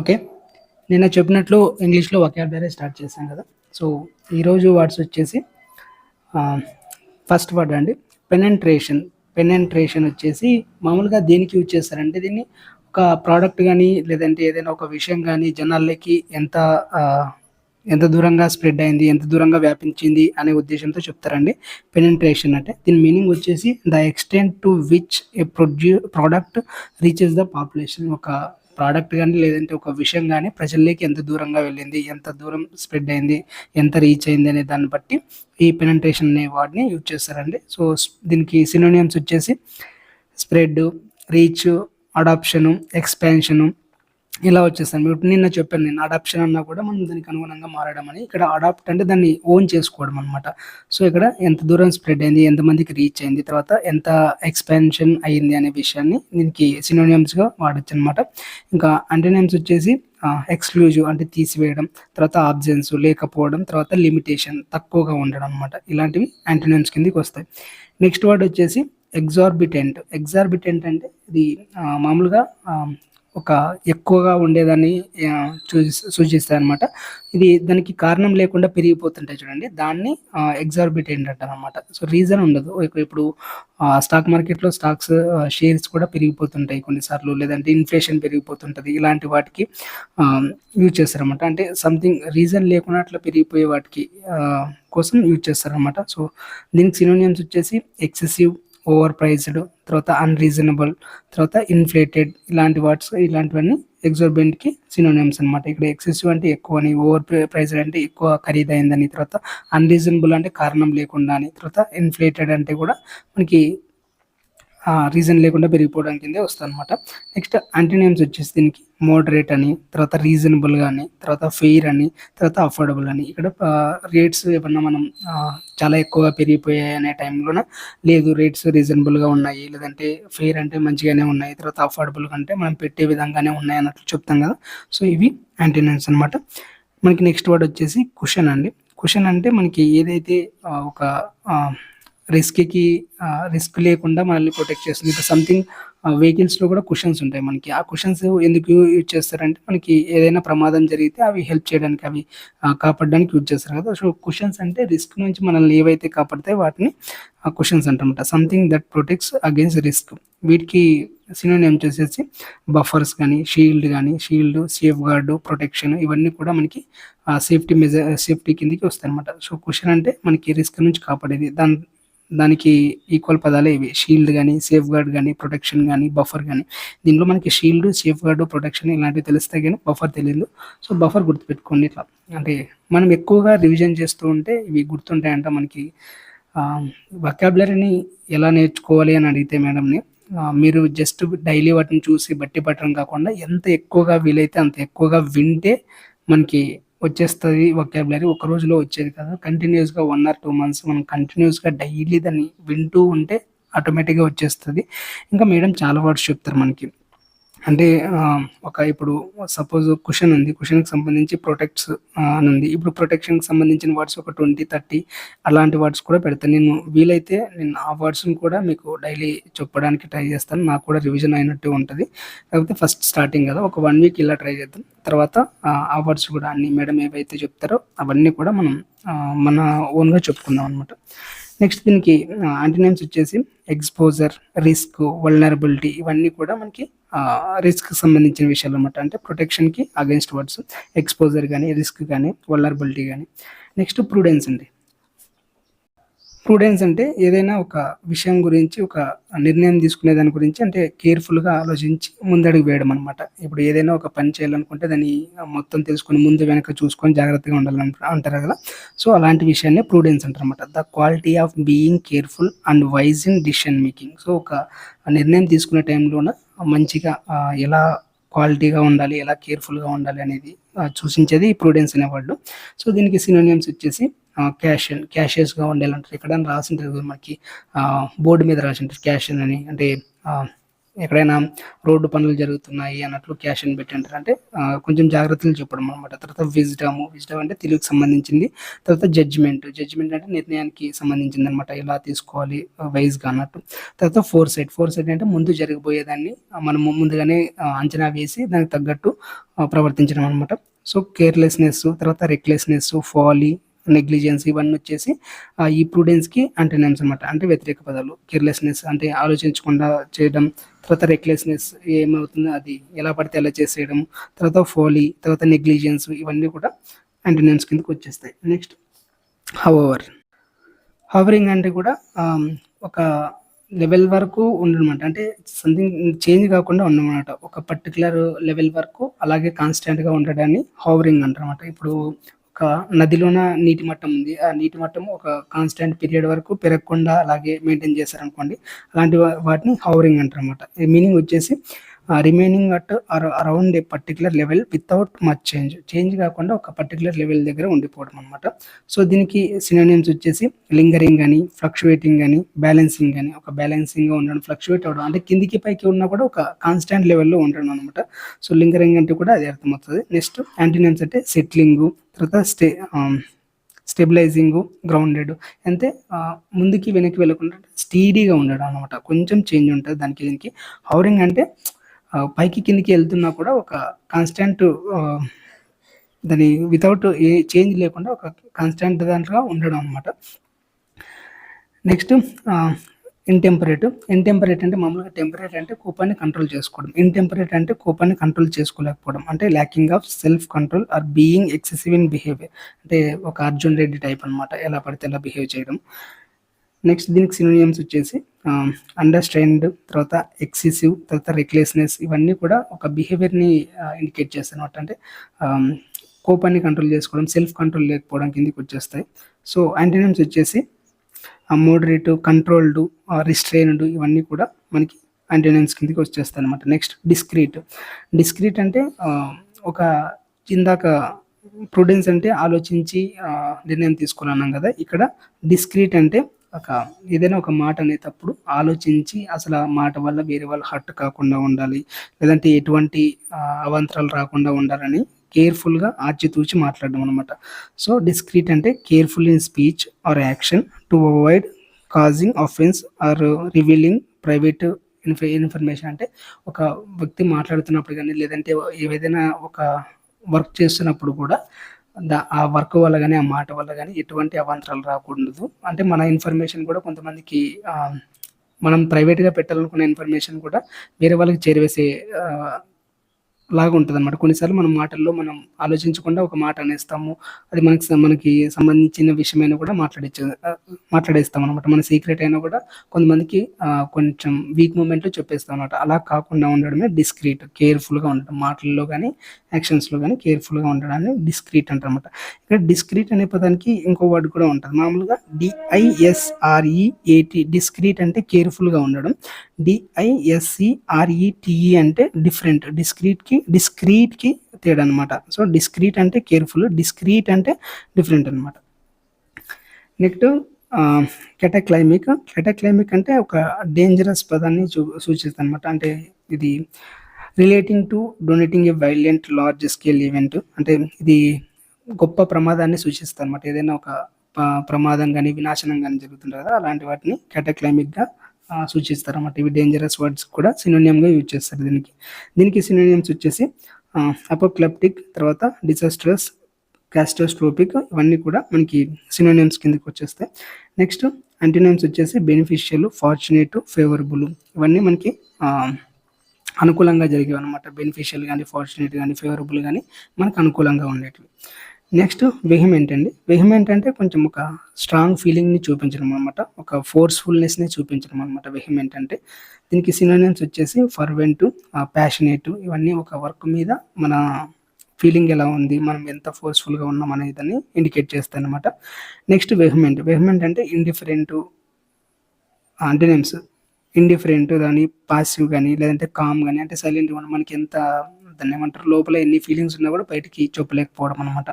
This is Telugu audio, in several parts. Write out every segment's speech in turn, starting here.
ఓకే? నిన్న చెప్పినట్లు ఇంగ్లీష్లో వొకాబులరీ స్టార్ట్ చేశాం కదా. సో ఈరోజు వర్డ్స్ వచ్చేసి ఫస్ట్ వర్డ్ అండి. పెనెంట్రేషన్ పెనెంట్రేషన్ వచ్చేసి మామూలుగా దేనికి యూజ్ చేస్తారంటే దీన్ని ఒక ప్రోడక్ట్ కానీ లేదంటే ఏదైనా ఒక విషయం కానీ జనాలకి ఎంత ఎంత దూరంగా స్ప్రెడ్ అయింది ఎంత దూరంగా వ్యాపించింది అనే ఉద్దేశంతో చెప్తారండి. పెనెంట్రేషన్ అంటే దీని మీనింగ్ వచ్చేసి the extent to which a ప్రొడ్యూ product reaches the population ఒక ప్రోడక్ట్ కానీ లేదంటే ఒక విషయం కానీ ప్రజల్లోకి ఎంత దూరంగా వెళ్ళింది ఎంత దూరం స్ప్రెడ్ అయింది ఎంత రీచ్ అయింది అనే దాన్ని బట్టి ఈ పెనంటేషన్ అనే వాటిని యూజ్ చేస్తారండి. సో దీనికి సినోనియమ్స్ వచ్చేసి స్ప్రెడ్ రీచ్ అడాప్షను ఎక్స్పాన్షను ఇలా వచ్చేస్తాను ఇప్పుడు నిన్న చెప్పాను నేను అడాప్షన్ అన్నా కూడా మనం దానికి అనుగుణంగా మారడం అని. ఇక్కడ అడాప్ట్ అంటే దాన్ని ఓన్ చేసుకోవడం అనమాట సో ఇక్కడ ఎంత దూరం స్ప్రెడ్ అయింది ఎంతమందికి రీచ్ అయింది తర్వాత ఎంత ఎక్స్పాన్షన్ అయ్యింది అనే విషయాన్ని దీనికి సినోనియమ్స్గా వాడచ్చు అనమాట ఇంకా అంటోనియమ్స్ వచ్చేసి ఎక్స్క్లూజివ్ అంటే తీసివేయడం తర్వాత ఆబ్జెన్స్ లేకపోవడం తర్వాత లిమిటేషన్ తక్కువగా ఉండడం అనమాట ఇలాంటివి యాంటోనియమ్స్ కిందకి వస్తాయి. నెక్స్ట్ వర్డ్ వచ్చేసి ఎగ్జార్బిటెంట్ ఎగ్జార్బిటెంట్ అంటే ఇది మామూలుగా ఒక ఎక్కువగా ఉండేదాన్ని సూచిస్తాయి అనమాట ఇది దానికి కారణం లేకుండా పెరిగిపోతుంటాయి చూడండి. దాన్ని ఎగ్జార్బిటెంట్ అంటారు అనమాట సో రీజన్ ఉండదు. ఇప్పుడు స్టాక్ మార్కెట్లో స్టాక్స్ షేర్స్ కూడా పెరిగిపోతుంటాయి కొన్నిసార్లు. లేదంటే ఇన్ఫ్లేషన్ పెరిగిపోతుంటుంది. ఇలాంటి వాటికి యూజ్ చేస్తారనమాట అంటే సంథింగ్ రీజన్ లేకుండా అట్లా పెరిగిపోయే వాటికి కోసం యూజ్ చేస్తారనమాట సో దీనికి సినోనియమ్స్ వచ్చేసి ఎక్సెసివ్ ఓవర్ ప్రైజ్డ్ తర్వాత అన్రీజనబుల్ తర్వాత ఇన్ఫ్లేటెడ్ ఇలాంటి వర్డ్స్ ఇలాంటివన్నీ ఎగ్జార్బెంట్కి సినోనిమ్స్ అనమాట ఇక్కడ ఎక్సెసివ్ అంటే ఎక్కువ అని ఓవర్ ప్రైజ్డ్ అంటే ఎక్కువ ఖరీదైందని తర్వాత అన్రీజనబుల్ అంటే కారణం లేకుండా అని తర్వాత ఇన్ఫ్లేటెడ్ అంటే కూడా మనకి రీజన్ లేకుండా పెరిగిపోవడం కిందే వస్తుందన్నమాట. నెక్స్ట్ యాంటీనియమ్స్ వచ్చేసి దీనికి మోడరేట్ అని తర్వాత రీజనబుల్ అని తర్వాత ఫెయిర్ అని తర్వాత అఫోర్డబుల్ అని. ఇక్కడ రేట్స్ ఏమన్నా మనం చాలా ఎక్కువగా పెరిగిపోయాయి అనే టైంలోన లేదు రేట్స్ రీజనబుల్గా ఉన్నాయి. లేదంటే ఫెయిర్ అంటే మంచిగానే ఉన్నాయి తర్వాత అఫోర్డబుల్ అంటే మనం పెట్టే విధంగానే ఉన్నాయి అన్నట్లు చెప్తాం కదా. సో ఇవి యాంటీనియమ్స్ అనమాట మనకి నెక్స్ట్ వర్డ్ వచ్చేసి కుషన్ అండి. కుషన్ అంటే మనకి ఏదైతే ఒక రిస్క్కి రిస్క్ లేకుండా మనల్ని ప్రొటెక్ట్ చేస్తుంది. ఇప్పుడు సంథింగ్ వెహికల్స్లో కూడా కుషన్స్ ఉంటాయి మనకి. ఆ కుషన్స్ ఎందుకు యూజ్ చేస్తారంటే మనకి ఏదైనా ప్రమాదం జరిగితే అవి హెల్ప్ చేయడానికి అవి కాపాడడానికి యూజ్ చేస్తారు కదా. సో కుషన్స్ అంటే రిస్క్ నుంచి మనల్ని ఏవైతే కాపాడతాయి వాటిని cushions అంటారన్నమాట. Something that protects against risk. వీటికి సినోనియం చేసేసి బఫర్స్ కానీ షీల్డ్ కానీ షీల్డ్ సేఫ్ గార్డు ప్రొటెక్షన్ ఇవన్నీ కూడా మనకి సేఫ్టీ మెజర్ సేఫ్టీ కిందకి వస్తాయి అనమాట సో క్వశ్చన్ అంటే మనకి రిస్క్ నుంచి కాపాడేది. దాని దానికి ఈక్వల్ పదాలే ఇవి. షీల్డ్ కానీ సేఫ్ గార్డ్ కానీ ప్రొటెక్షన్ కానీ బఫర్ కానీ దీనిలో మనకి షీల్డ్ సేఫ్ గార్డు ప్రొటెక్షన్ ఇలాంటివి తెలుస్తాయి కానీ బఫర్ తెలియదు సో బఫర్ గుర్తుపెట్టుకోండి ఇట్లా. అంటే మనం ఎక్కువగా రివిజన్ చేస్తూ ఉంటే ఇవి గుర్తుంటాయంట మనకి. వొకాబులరీని ఎలా నేర్చుకోవాలి అని అడిగితే మేడంని మీరు జస్ట్ డైలీ వాటిని చూసి బట్టి పట్టడం కాకుండా ఎంత ఎక్కువగా వీలైతే అంత ఎక్కువగా వింటే మనకి వచ్చేస్తుంది వొకాబులరీ ఒక రోజులో వచ్చేది కదా. కంటిన్యూస్గా వన్ ఆర్ టూ మంత్స్ మనం కంటిన్యూస్గా డైలీ దాన్ని వింటూ ఉంటే ఆటోమేటిక్గా వచ్చేస్తుంది. ఇంకా మేడం చాలా వర్డ్స్ చెప్తారు మనకి. అంటే ఒక ఇప్పుడు సపోజ్ క్వశ్చన్ ఉంది. క్వశ్చన్కి సంబంధించి ప్రొటెక్ట్స్ అని ఉంది. ఇప్పుడు ప్రొటెక్షన్కి సంబంధించిన వర్డ్స్ ఒక ట్వంటీ థర్టీ అలాంటి వర్డ్స్ కూడా పెడతాను నేను వీలైతే నేను ఆ వర్డ్స్ని కూడా మీకు డైలీ చెప్పడానికి ట్రై చేస్తాను. నాకు కూడా రివిజన్ అయినట్టు ఉంటుంది. కాకపోతే ఫస్ట్ స్టార్టింగ్ కదా ఒక వన్ వీక్ ఇలా ట్రై చేద్దాం. తర్వాత ఆ, వర్డ్స్ కూడా అన్ని మేడం ఏవైతే చెప్తారో అవన్నీ కూడా మనం మన ఓన్గా చెప్పుకుందాం అనమాట నెక్స్ట్ దీనికి యాంటీనేమ్స్ వచ్చేసి ఎక్స్పోజర్ రిస్క్ వల్నరబిలిటీ ఇవన్నీ కూడా మనకి రిస్క్ సంబంధించిన విషయాలు అనమాట అంటే ప్రొటెక్షన్కి అగేన్స్ట్ వర్డ్స్ ఎక్స్పోజర్ కానీ రిస్క్ కానీ వల్నరబిలిటీ కానీ నెక్స్ట్ ప్రూడెన్స్ అండి. ప్రూడెన్స్ అంటే ఏదైనా ఒక విషయం గురించి ఒక నిర్ణయం తీసుకునే దాని గురించి అంటే కేర్ఫుల్గా ఆలోచించి ముందడుగు వేయడం అనమాట ఇప్పుడు ఏదైనా ఒక పని చేయాలనుకుంటే దాన్ని మొత్తం తెలుసుకొని ముందు వెనక చూసుకొని జాగ్రత్తగా ఉండాలని అంటారు కదా. సో అలాంటి విషయాన్ని ప్రూడెన్స్ అంటారు అనమాట the quality of being careful and wise in decision making so ఒక నిర్ణయం తీసుకునే టైంలోన మంచిగా ఎలా క్వాలిటీగా ఉండాలి ఎలా కేర్ఫుల్గా ఉండాలి అనేది సూచించేది ప్రూడెన్స్ అనేవాళ్ళు సో దీనికి సినోనియమ్స్ వచ్చేసి క్యాష్ క్యాషియస్గా ఉండాలంటారు ఇక్కడ రాసి ఉంటుంది మనకి. బోర్డు మీద రాసి ఉంటారు క్యాషన్ అని. అంటే ఎక్కడైనా రోడ్డు పనులు జరుగుతున్నాయి అన్నట్లు క్యాష్ అని పెట్టి అంటారు. అంటే కొంచెం జాగ్రత్తలు చెప్పడం అనమాట తర్వాత విజ్డమ్ విజ్డమ్ అంటే తెలుగుకి సంబంధించింది. తర్వాత జడ్జిమెంట్ జడ్జిమెంట్ అంటే నిర్ణయానికి సంబంధించింది అనమాట ఎలా తీసుకోవాలి వైజ్గా అన్నట్టు. తర్వాత ఫోర్ సైడ్ ఫోర్ సైడ్ అంటే ముందు జరగబోయేదాన్ని మనము ముందుగానే అంచనా వేసి దానికి తగ్గట్టు ప్రవర్తించడం అనమాట సో కేర్లెస్నెస్ తర్వాత రెక్లెస్నెస్ ఫాలీ నెగ్లిజెన్స్ ఇవన్నీ వచ్చేసి ఈ ప్రూడెన్స్కి అంటోనిమ్స్ అనమాట అంటే వ్యతిరేక పదాలు. కేర్లెస్నెస్ అంటే ఆలోచించకుండా చేయడం తర్వాత రెక్లెస్నెస్ ఏమవుతుందో అది ఎలా పడితే అలా చేసేయడం తర్వాత ఫోలీ తర్వాత నెగ్లిజెన్స్ ఇవన్నీ కూడా అంటోనిమ్స్ కిందకి వచ్చేస్తాయి. నెక్స్ట్ హవర్ హవరింగ్ అంటే కూడా ఒక లెవెల్ వరకు ఉండనమాట. అంటే సంథింగ్ చేంజ్ కాకుండా ఉండమన్నమాట ఒక పర్టికులర్ లెవెల్ వరకు అలాగే కాన్స్టెంట్గా ఉండడాన్ని హవరింగ్ అంటారన్నమాట. ఇప్పుడు ఒక నదిలోన నీటి మట్టం ఉంది. ఆ నీటి మట్టం ఒక కాన్స్టెంట్ పీరియడ్ వరకు పెరగకుండా అలాగే మెయింటైన్ చేశారనుకోండి అలాంటి వా- వాటిని అంటారు అనమాట మీనింగ్ వచ్చేసి remaining at around a particular level without much change change కాకుండా ఒక పర్టికులర్ లెవెల్ దగ్గర ఉండిపోవడం అనమాట సో దీనికి సినోనిమ్స్ వచ్చేసి లింగరింగ్ కానీ ఫ్లక్చువేటింగ్ కానీ బ్యాలెన్సింగ్ కానీ ఒక బ్యాలెన్సింగ్గా ఉండడం ఫ్లక్చువేట్ అవ్వడం అంటే కిందికి పైకి ఉన్నా కూడా ఒక కాన్స్టాంట్ లెవెల్లో ఉండడం అనమాట సో లింగరింగ్ అంటే కూడా అది అర్థమవుతుంది నెక్స్ట్ యాంటీనిమ్స్ అంటే సెట్లింగ్ తర్వాత స్టే స్టెబిలైజింగ్ గ్రౌండెడ్ అంటే ముందుకి వెనక్కి వెళ్ళకుండా స్టీడీగా ఉండడం అనమాట కొంచెం చేంజ్ ఉంటుంది దానికి దీనికి. హౌరింగ్ అంటే పైకి కిందికి వెళ్తున్నా కూడా ఒక కాన్స్టెంట్ దాని వితౌట్ ఏ చేంజ్ లేకుండా ఒక కాన్స్టెంట్ దాంట్లో ఉండడం అనమాట నెక్స్ట్ ఇంటెంపరేట్ ఇంటెంపరేట్ అంటే మామూలుగా టెంపరేట్ అంటే కూపాన్ని కంట్రోల్ చేసుకోవడం. ఇంటెంపరేట్ అంటే కూపాన్ని కంట్రోల్ చేసుకోలేకపోవడం. అంటే lacking of self control or being excessive in behaviour అంటే ఒక అర్జున్ రెడ్డి టైప్ అనమాట ఎలా పడితే ఎలా బిహేవ్ చేయడం. నెక్స్ట్ దీనికి సినోనియమ్స్ వచ్చేసి um, అండర్స్టాండ్ తర్వాత ఎక్సెసివ్ తర్వాత రెక్లెస్నెస్ ఇవన్నీ కూడా ఒక బిహేవియర్ని ఇండికేట్ uh, చేస్తాయి అనమాట అంటే um, కోపాన్ని కంట్రోల్ చేసుకోవడం సెల్ఫ్ కంట్రోల్ లేకపోవడం కిందకి వచ్చేస్తాయి. సో యాంటీనియమ్స్ వచ్చేసి మోడరేట్ కంట్రోల్డ్ రిస్ట్రైన్డ్ ఇవన్నీ కూడా మనకి యాంటీనియమ్స్ కిందకి వచ్చేస్తాయి అనమాట నెక్స్ట్ డిస్క్రీట్ డిస్క్రీట్ అంటే uh, ఒక ఇందాక ప్రూడెన్స్ అంటే ఆలోచించి uh, నిర్ణయం తీసుకోవాలన్నాం కదా. ఇక్కడ డిస్క్రీట్ అంటే ఒక ఏదైనా ఒక మాట అనేటప్పుడు ఆలోచించి అసలు ఆ మాట వల్ల వేరే వాళ్ళు హర్ట్ కాకుండా ఉండాలి లేదంటే ఎటువంటి అవంతరాలు అవాంతరాలు రాకుండా ఉండాలని కేర్ఫుల్గా ఆచితూచి మాట్లాడడం అనమాట సో డిస్క్రీట్ అంటే careful in speech or action to avoid causing offence or revealing private info information అంటే ఒక వ్యక్తి మాట్లాడుతున్నప్పుడు కానీ లేదంటే ఏదైనా ఒక వర్క్ చేస్తున్నప్పుడు కూడా ఆ వర్క్ వల్ల కానీ ఆ మాట వల్ల కానీ ఎటువంటి అవాంతరాలు రాకూడదు. అంటే మన ఇన్ఫర్మేషన్ కూడా కొంతమందికి మనం ప్రైవేట్గా పెట్టాలనుకున్న ఇన్ఫర్మేషన్ కూడా వేరే వాళ్ళకి చేరవేసే లాగా ఉంటుంది అనమాట కొన్నిసార్లు మనం మాటల్లో మనం ఆలోచించకుండా ఒక మాట అనేస్తాము. అది మనకి మనకి సంబంధించిన విషయమైనా కూడా మాట్లాడించే మాట్లాడేస్తాం అనమాట మన సీక్రెట్ అయినా కూడా కొంతమందికి కొంచెం వీక్ మూమెంట్లో చెప్పేస్తాం అనమాట అలా కాకుండా ఉండడమే డిస్క్రీట్. కేర్ఫుల్గా ఉండడం మాటల్లో కానీ యాక్షన్స్లో కానీ కేర్ఫుల్గా ఉండడాన్ని డిస్క్రీట్ అంటారనమాట ఇక్కడ డిస్క్రీట్ అనే పదానికి ఇంకో వర్డ్ కూడా ఉంటుంది. మామూలుగా డిఐఎస్ఆర్ఈఏటి డిస్క్రీట్ అంటే కేర్ఫుల్గా ఉండడం. డిఐఎస్సిఆర్ఈటిఈ అంటే డిఫరెంట్ డిస్క్రీట్కి డిస్క్రీట్కి తేడా అనమాట సో డిస్క్రీట్ అంటే కేర్ఫుల్ డిస్క్రీట్ అంటే డిఫరెంట్ అనమాట నెక్స్ట్ కెటక్లైమిక్ కెటక్లైమిక్ అంటే ఒక డేంజరస్ పదాన్ని చూ సూచిస్తుంది అనమాట అంటే ఇది relating to denoting a violent large scale event అంటే ఇది గొప్ప ప్రమాదాన్ని సూచిస్తుంది అనమాట ఏదైనా ఒక ప్రమాదం కానీ వినాశనం కానీ జరుగుతుంది కదా అలాంటి వాటిని కెటక్లైమిక్గా సూచిస్తారు అన్నమాట ఇవి డేంజరస్ వర్డ్స్ కూడా సినోనియంగా యూజ్ చేస్తారు దీనికి. దీనికి సినోనియమ్స్ వచ్చేసి అపోక్లెప్టిక్ తర్వాత డిసాస్ట్రస్ క్యాస్టోస్ట్రోపిక్ ఇవన్నీ కూడా మనకి సినోనియమ్స్ కిందకి వచ్చేస్తాయి. నెక్స్ట్ అంటీనియమ్స్ వచ్చేసి బెనిఫిషియల్ ఫార్చునేట్ ఫేవరబుల్ ఇవన్నీ మనకి అనుకూలంగా జరిగేవి అనమాట బెనిఫిషియల్ కానీ ఫార్చునేట్ కానీ ఫేవరబుల్ కానీ మనకు అనుకూలంగా ఉండేటివి. నెక్స్ట్ వెహిమెంట్ అండి. వెహిమెంట్ అంటే కొంచెం ఒక స్ట్రాంగ్ ఫీలింగ్ని చూపించడం అనమాట ఒక ఫోర్స్ఫుల్నెస్ని చూపించడం అనమాట వెహిమెంట్ అంటే. దీనికి సినోనియమ్స్ వచ్చేసి ఫర్వెంట్ ప్యాషనేట్ ఇవన్నీ ఒక వర్క్ మీద మన ఫీలింగ్ ఎలా ఉంది మనం ఎంత ఫోర్స్ఫుల్గా ఉన్నాం అనేదాన్ని ఇండికేట్ చేస్తాయి అనమాట నెక్స్ట్ వెహిమెంట్ వెహిమెంట్ అంటే ఇండిఫరెంట్ అంటేనేమ్స్ ఇండిఫరెంట్ కానీ పాసివ్ కానీ లేదంటే కామ్ కానీ అంటే సైలెంట్ మనం మనకి ఎంత దాన్ని ఏమంటారు? లోపల ఎన్ని ఫీలింగ్స్ ఉన్నా కూడా బయటికి చెప్పలేకపోవడం అనమాట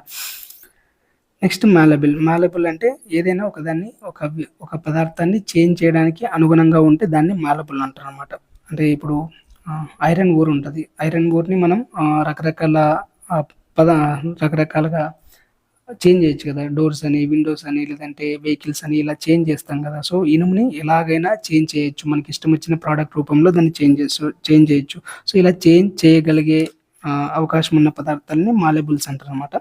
నెక్స్ట్ మాలబుల్ మాలబుల్ అంటే ఏదైనా ఒక దాన్ని ఒక ఒక పదార్థాన్ని చేంజ్ చేయడానికి అనుగుణంగా ఉంటే దాన్ని మాలబుల్ అంటారు అనమాట అంటే ఇప్పుడు ఐరన్ ఓర్ ఉంటుంది. ఐరన్ ఓర్ని మనం రకరకాల పద రకరకాలుగా చేంజ్ చేయొచ్చు కదా. డోర్స్ అని విండోస్ అని లేదంటే వెహికల్స్ అని ఇలా చేంజ్ చేస్తాం కదా. సో ఇనుముని ఎలాగైనా చేంజ్ చేయొచ్చు. మనకి ఇష్టం వచ్చిన ప్రోడక్ట్ రూపంలో దాన్ని చేంజ్ చేసు చేంజ్ చేయొచ్చు. సో ఇలా చేంజ్ చేయగలిగే అవకాశం ఉన్న పదార్థాలని మాలెబుల్స్ అంటారు అనమాట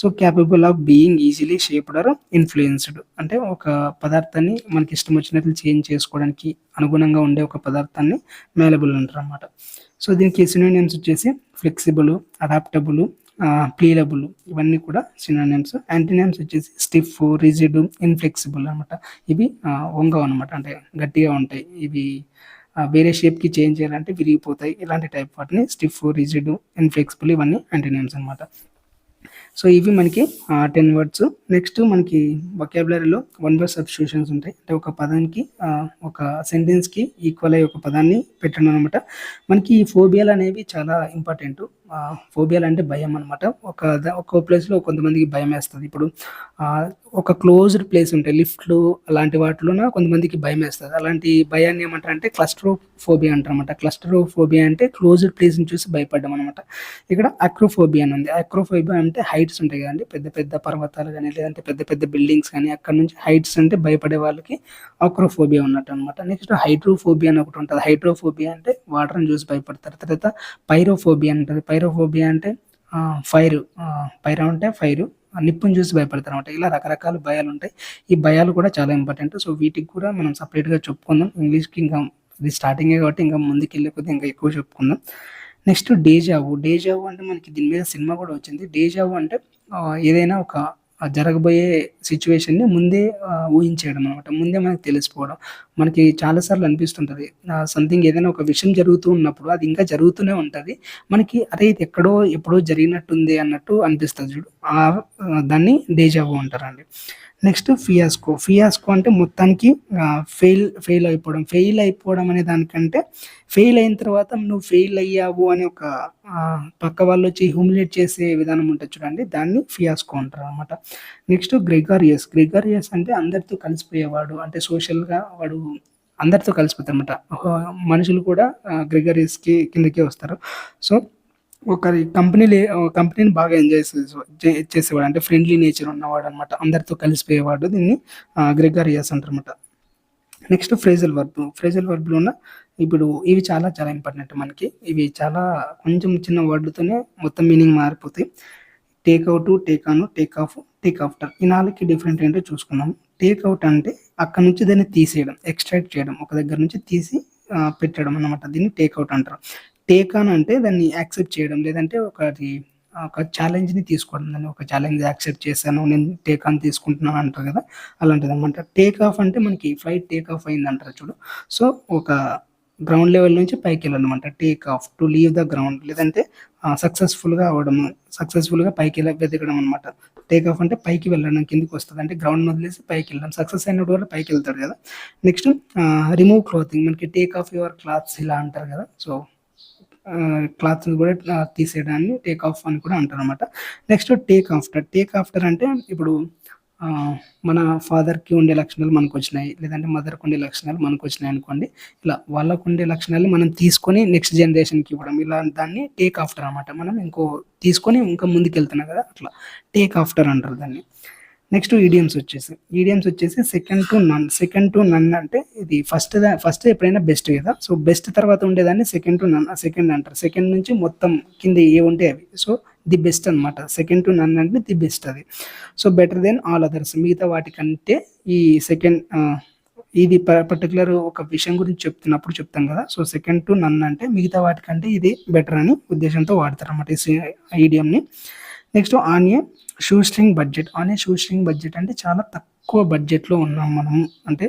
so capable of being easily shaped or influenced. అంటే ఒక పదార్థాన్ని మనకి ఇష్టం వచ్చినట్లు చేంజ్ చేసుకోవడానికి అనుగుణంగా ఉండే ఒక పదార్థాన్ని మేలబుల్ అంటారు అనమాట సో దీనికి సినోనియమ్స్ వచ్చేసి ఫ్లెక్సిబుల్ అడాప్టబుల్ ప్లీలబుల్ ఇవన్నీ కూడా సినానిమ్స్ యాంటీనియమ్స్ వచ్చేసి స్టిఫ్ రిజిడ్ ఇన్ఫ్లెక్సిబుల్ అనమాట ఇవి వంగవు అనమాట అంటే గట్టిగా ఉంటాయి. ఇవి వేరే షేప్కి చేంజ్ చేయాలంటే విరిగిపోతాయి. ఇలాంటి టైప్ వాటిని స్టిఫ్ రిజిడ్ ఇన్ఫ్లెక్సిబుల్ ఇవన్నీ యాంటీనియమ్స్ అనమాట సో ఇవి మనకి టెన్ వర్డ్స్ నెక్స్ట్ మనకి వొకాబులరీలో వన్ వర్డ్ సబ్స్టిట్యూషన్స్ ఉంటాయి. అంటే ఒక పదానికి ఒక సెంటెన్స్కి ఈక్వల్ అయ్యే ఒక పదాన్ని పెట్టడం అనమాట మనకి ఈ ఫోబియాలు అనేవి చాలా ఇంపార్టెంట్ ఫోబియాలు అంటే భయం అనమాట ఒక ఒక్కో ప్లేస్లో కొంతమందికి భయం వేస్తుంది. ఇప్పుడు ఒక క్లోజ్డ్ ప్లేస్ ఉంటాయి లిఫ్ట్లు అలాంటి వాటిలోన కొంతమందికి భయం వేస్తుంది. అలాంటి భయాన్ని ఏమంటారు అంటే క్లస్ట్రో ఫోబియా అంటారు అనమాట క్లస్ట్రో ఫోబియా అంటే క్లోజ్డ్ ప్లేస్ని చూసి భయపడడం అనమాట ఇక్కడ అక్రోఫోబియా అని ఉంది. అక్రోఫోబియా అంటే హైట్స్ ఉంటాయి కదండి. పెద్ద పెద్ద పర్వతాలు కానీ లేదంటే పెద్ద పెద్ద బిల్డింగ్స్ కానీ అక్కడ నుంచి హైట్స్ అంటే భయపడే వాళ్ళకి అక్రోఫోబియా ఉన్నట్టు అనమాట నెక్స్ట్ హైడ్రోఫోబియా అని ఒకటి ఉంటుంది. హైడ్రోఫోబియా అంటే వాటర్ని చూసి భయపడతారు. తర్వాత పైరోఫోబియా అని పైరో ఫైరోఫోబియా అంటే ఫైర్ పైరా అంటే ఫైర్ నిప్పుని చూసి భయపడతారు అనమాట ఇలా రకరకాల భయాలు ఉంటాయి. ఈ భయాలు కూడా చాలా ఇంపార్టెంట్. సో వీటికి కూడా మనం సపరేట్గా చెప్పుకుందాం. ఇంగ్లీష్కి ఇంకా ఇది స్టార్టింగే కాబట్టి ఇంకా ముందుకు వెళ్ళే కొద్దీ ఇంకా ఎక్కువ చెప్పుకుందాం. Next deja vu. డేజావు అంటే మనకి దీని మీద సినిమా కూడా వచ్చింది. డేజావు అంటే ఏదైనా ఒక జరగబోయే సిచ్యువేషన్ని ముందే ఊహించేయడం అనమాట ముందే మనకి తెలిసిపోవడం. మనకి చాలాసార్లు అనిపిస్తుంటుంది. సంథింగ్ ఏదైనా ఒక విషయం జరుగుతూ ఉన్నప్పుడు అది ఇంకా జరుగుతూనే ఉంటుంది. మనకి అదే ఇది ఎక్కడో ఎప్పుడో జరిగినట్టుంది అన్నట్టు అనిపిస్తుంది చూడు. దాన్ని డేజావు అంటారండి. Next fiasco. ఫియాస్కో అంటే మొత్తానికి ఫెయిల్ ఫెయిల్ అయిపోవడం. ఫెయిల్ అయిపోవడం అనే దానికంటే ఫెయిల్ అయిన తర్వాత నువ్వు ఫెయిల్ అయ్యావు అని ఒక పక్క వాళ్ళు వచ్చి హ్యూమిలేట్ చేసే విధానం ఉంటుంది చూడండి. దాన్ని ఫియాస్కో అంటారు అనమాట నెక్స్ట్ గ్రెగారియస్. గ్రెగారియస్ అంటే అందరితో కలిసిపోయేవాడు. అంటే సోషల్గా వాడు అందరితో కలిసిపోతారు అనమాట మనుషులు కూడా గ్రెగరియస్కి కిందకే వస్తారు. సో ఒకరి కంపెనీ కంపెనీని బాగా ఎంజాయ్ చేసేవాడు. అంటే ఫ్రెండ్లీ నేచర్ ఉన్నవాడు అనమాట అందరితో కలిసిపోయేవాడు దీన్ని గ్రెగారియస్ అంటారు అనమాట నెక్స్ట్ ఫ్రేజల్ వర్బ్ ఫ్రేజల్ వర్బ్లో ఉన్న ఇప్పుడు ఇవి చాలా చాలా ఇంపార్టెంట్ మనకి. ఇవి చాలా కొంచెం చిన్న వర్డ్తోనే మొత్తం మీనింగ్ మారిపోతాయి. Take out take on take off take after ఈ నాలుగుకి డిఫరెంట్ ఏంటో చూసుకుందాం. టేక్ అవుట్ అంటే అక్కడ నుంచి దాన్ని తీసేయడం ఎక్స్ట్రాక్ట్ చేయడం. ఒక దగ్గర నుంచి తీసి పెట్టడం అన్నమాట. దీన్ని టేక్ అవుట్ అంటారు. టేక్ ఆన్ అంటే దాన్ని యాక్సెప్ట్ చేయడం. లేదంటే ఒకటి ఒక ఛాలెంజ్ని తీసుకోవడం. దాన్ని ఒక ఛాలెంజ్ యాక్సెప్ట్ చేశాను నేను టేక్ ఆన్ తీసుకుంటున్నాను అంటారు కదా అలాంటిది అనమాట టేక్ ఆఫ్ అంటే మనకి ఫ్లైట్ టేక్ ఆఫ్ అయింది అంటారు చూడు. సో ఒక గ్రౌండ్ లెవెల్ నుంచి పైకి వెళ్ళాలన్నమాట. Take off to leave the ground లేదంటే సక్సెస్ఫుల్గా అవ్వడం సక్సెస్ఫుల్గా పైకి వెళ్ళ వెతకడం అనమాట టేక్ ఆఫ్ అంటే పైకి వెళ్ళడం కిందికి వస్తుంది. అంటే గ్రౌండ్ వదిలేసి పైకి వెళ్ళడం. సక్సెస్ అయినప్పుడు వల్ల పైకి వెళ్తాడు కదా. నెక్స్ట్ రిమూవ్ క్లోతింగ్ మనకి టేక్ ఆఫ్ యువర్ క్లాత్స్ ఇలా అంటారు కదా. సో క్లాత్ కూడా తీసేయడాన్ని టేక్ ఆఫ్ అని కూడా అంటారు అనమాట next take after. Take after అంటే ఇప్పుడు మన ఫాదర్కి ఉండే లక్షణాలు మనకు వచ్చినాయి. లేదంటే మదర్కి ఉండే లక్షణాలు మనకు వచ్చినాయి అనుకోండి. ఇలా వాళ్ళకు ఉండే లక్షణాలు మనం తీసుకొని నెక్స్ట్ జనరేషన్కి ఇవ్వడం. ఇలా దాన్ని టేక్ ఆఫ్టర్ అనమాట మనం ఇంకో తీసుకొని ఇంకా ముందుకు వెళ్తున్నాం కదా అట్లా. టేక్ ఆఫ్టర్ అంటారు దాన్ని. నెక్స్ట్ ఈడియమ్స్ వచ్చేసి. ఈడియమ్స్ వచ్చేసి second to none second to none అంటే ఇది ఫస్ట్ ఫస్ట్ ఎప్పుడైనా బెస్ట్ కదా. సో బెస్ట్ తర్వాత ఉండేదాన్ని సెకండ్ టు నన్ సెకండ్ అంటారు. సెకండ్ నుంచి మొత్తం కింద ఏ ఉంటే అవి. సో ది బెస్ట్ అనమాట సెకండ్ టు నన్ అంటే ది బెస్ట్ అది. So better than all others మిగతా వాటికంటే ఈ సెకండ్ ఇది పర్టికులర్ ఒక విషయం గురించి చెప్తున్నప్పుడు చెప్తాం కదా. సో సెకండ్ టు నన్ అంటే మిగతా వాటికంటే ఇది బెటర్ అని ఉద్దేశంతో వాడతారు అనమాట ఈ ఈడియంని next on a shoestring budget. On a shoestring budget అంటే చాలా తక్కువ బడ్జెట్లో ఉన్నాం మనం అంటే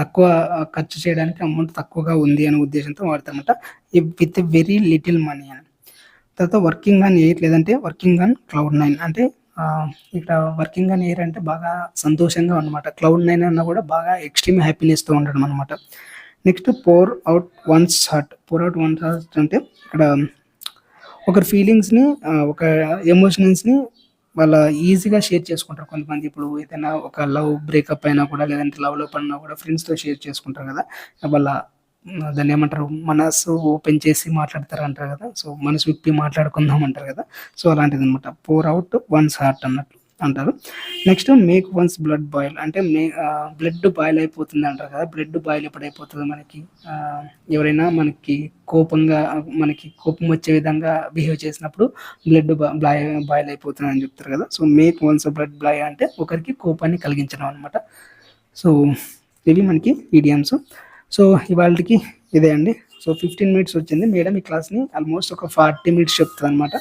తక్కువ ఖర్చు చేయడానికి అమౌంట్ తక్కువగా ఉంది అనే ఉద్దేశంతో వాడతామంట విత్ వెరీ లిటిల్ మనీ అని. తర్వాత వర్కింగ్ ఆన్ ఎయిర్ లేదంటే వర్కింగ్ ఆన్ క్లౌడ్ నైన్. అంటే ఇక్కడ వర్కింగ్ ఆన్ ఎయిర్ అంటే బాగా సంతోషంగా అనమాట క్లౌడ్ నైన్ అన్న కూడా బాగా ఎక్స్ట్రీమ్ హ్యాపీనెస్తో ఉండడం అనమాట next pour out one's heart. Pour out one's heart అంటే ఇక్కడ ఒకరి ఫీలింగ్స్ని ఒక ఎమోషనల్స్ని వాళ్ళ ఈజీగా షేర్ చేసుకుంటారు కొంతమంది. ఇప్పుడు ఏదైనా ఒక లవ్ బ్రేకప్ అయినా కూడా లేదంటే లవ్లో పడినా కూడా ఫ్రెండ్స్తో షేర్ చేసుకుంటారు కదా. వాళ్ళ దాన్ని ఏమంటారు మనసు ఓపెన్ చేసి మాట్లాడతారు అంటారు కదా. సో మనసు విప్పి మాట్లాడుకుందాం అంటారు కదా. సో అలాంటిది అనమాట పోర్ అవుట్ వన్స్ హార్ట్ అన్నట్లు అంటారు. Next make one's blood boil అంటే మే బ్లడ్ బాయిల్ అయిపోతుంది అంటారు కదా. బ్లడ్ బాయిల్ ఎప్పుడు అయిపోతుంది మనకి ఎవరైనా మనకి కోపంగా మనకి కోపం వచ్చే విధంగా బిహేవ్ చేసినప్పుడు బ్లడ్ బ్లాయ్ బాయిల్ అయిపోతుంది అని చెప్తారు కదా. So make one's blood boil అంటే ఒకరికి కోపాన్ని కలిగించడం అనమాట సో ఇవి మనకి ఈడియమ్స్ సో ఇవాళకి ఇదే అండి. సో ఫిఫ్టీన్ మినిట్స్ వచ్చింది. మేడం ఈ క్లాస్ని ఆల్మోస్ట్ ఒక ఫార్టీ మినిట్స్ చెప్తుంది అనమాట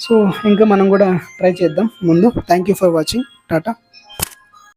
సో ఇంకా మనం కూడా ట్రై చేద్దాం ముందు. Thank you for watching tata